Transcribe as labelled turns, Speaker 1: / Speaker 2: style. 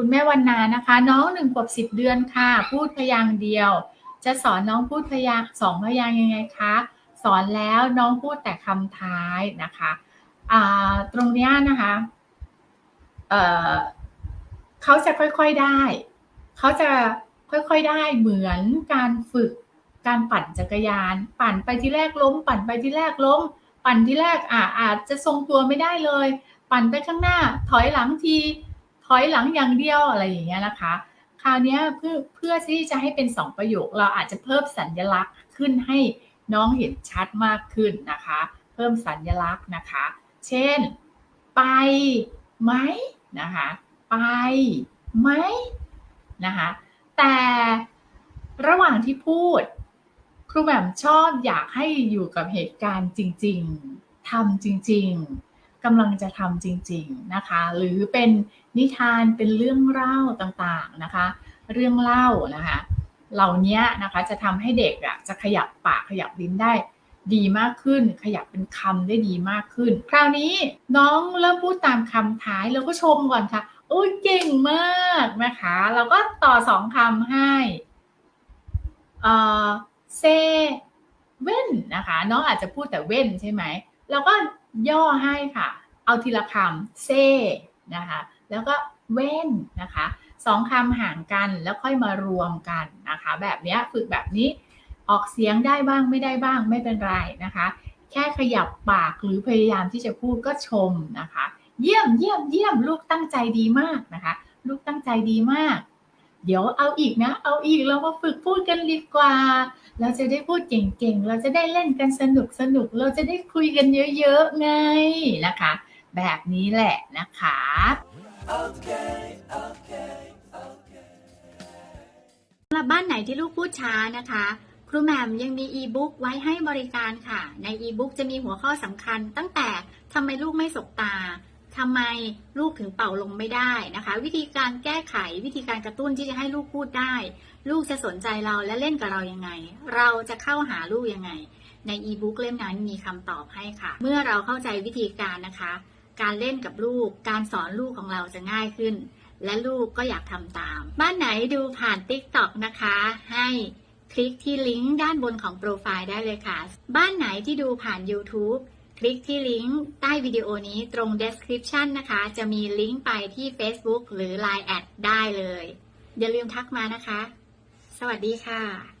Speaker 1: คุณแม่วันนานะคะ น้องหนึ่งขวบสิบเดือนค่ะ พูดพยางค์เดียว จะสอนน้องพูดพยางค์สองพยางค์ยังไงคะสอนแล้วน้องพูดแต่คำท้ายนะคะอ่าตรงนี้นะคะเอ่อเขาจะค่อยๆได้ เขาจะค่อยๆได้เหมือนการฝึกการปั่นจักรยาน ปั่นไปที่แรกล้ม ปั่นไปที่แรกล้ม ปั่นที่แรกอ่าอาจจะทรงตัวไม่ได้เลย ปั่นไปข้างหน้าถอยหลังที ถอยหลังอย่างเดียวอะไรอย่างเงี้ยนะคะ คราวนี้เพื่อเพื่อที่จะให้เป็นสองประโยค เราอาจจะเพิ่มสัญลักษณ์ขึ้นให้น้องเห็นชัดมากขึ้นนะคะ เพิ่มสัญลักษณ์นะคะ เช่น ไปไหมนะคะ ไปไหมนะคะ แต่ระหว่างที่พูด ครูแหม่มชอบอยากให้อยู่กับเหตุการณ์จริง ๆทำจริง ๆ กำลังจะทำจริง ๆนะคะ หรือเป็นนิทานเป็นเรื่องเล่าต่างๆนะคะ เรื่องเล่านะคะ เหล่านี้นะคะจะทำให้เด็กอะจะขยับปากขยับลิ้นได้ดีมากขึ้น ขยับเป็นคำได้ดีมากขึ้น คราวนี้น้องเริ่มพูดตามคำท้ายเราก็ชมก่อนค่ะโอ้ยเก่งมากนะคะเราก็ต่อสองคำให้เอ่อเซเว่นนะคะ น้องอาจจะพูดแต่เว่นใช่ไหมเราก็ ย่อให้ค่ะ เอาทีละคำเซนะคะ แล้วก็เว่นนะคะสองคำห่างกันแล้วค่อยมารวมกันนะคะ แบบนี้ฝึกแบบนี้ออกเสียงได้บ้างไม่ได้บ้างไม่เป็นไรนะคะ แค่ขยับปากหรือพยายามที่จะพูดก็ชมนะคะ เยี่ยมเยี่ยมเยี่ยมลูกตั้งใจดีมากนะคะ ลูกตั้งใจดีมาก เดี๋ยวเอาอีกนะ เอาอีกเรามาฝึกพูดกันดีกว่า เราจะได้พูดเก่งๆ เราจะได้เล่นกันสนุกสนุก เราจะได้คุยกันเยอะๆไงนะคะ แบบนี้แหละนะคะ
Speaker 2: Okay, okay, okay.
Speaker 3: สำหรับบ้านไหนที่ลูกพูดช้านะคะครูแหม่มยังมีอีบุ๊กไว้ให้บริการค่ะ ในอีบุ๊กจะมีหัวข้อสำคัญตั้งแต่ทำไมลูกไม่สบตา ทำไมลูกถึงเป่าลมไม่ได้นะคะ วิธีการแก้ไขวิธีการกระตุ้นที่จะให้ลูกพูดได้ ลูกจะสนใจเราและเล่นกับเรายังไง เราจะเข้าหาลูกยังไง ในอีบุ๊กเล่มนั้นมีคำตอบให้ค่ะ เมื่อเราเข้าใจวิธีการนะคะ การเล่นกับลูก การสอนลูกของเราจะง่ายขึ้น และลูกก็อยากทำตาม บ้านไหนดูผ่าน TikTok นะคะ ให้คลิกที่ลิงก์ด้านบนของโปรไฟล์ได้เลยค่ะ บ้านไหนที่ดูผ่าน YouTube คลิกที่ลิงก์ใต้วิดีโอนี้ตรง description นะคะ จะมีลิงก์ไปที่ Facebook หรือ Line แอดได้เลย อย่าลืมทักมานะคะ สวัสดีค่ะ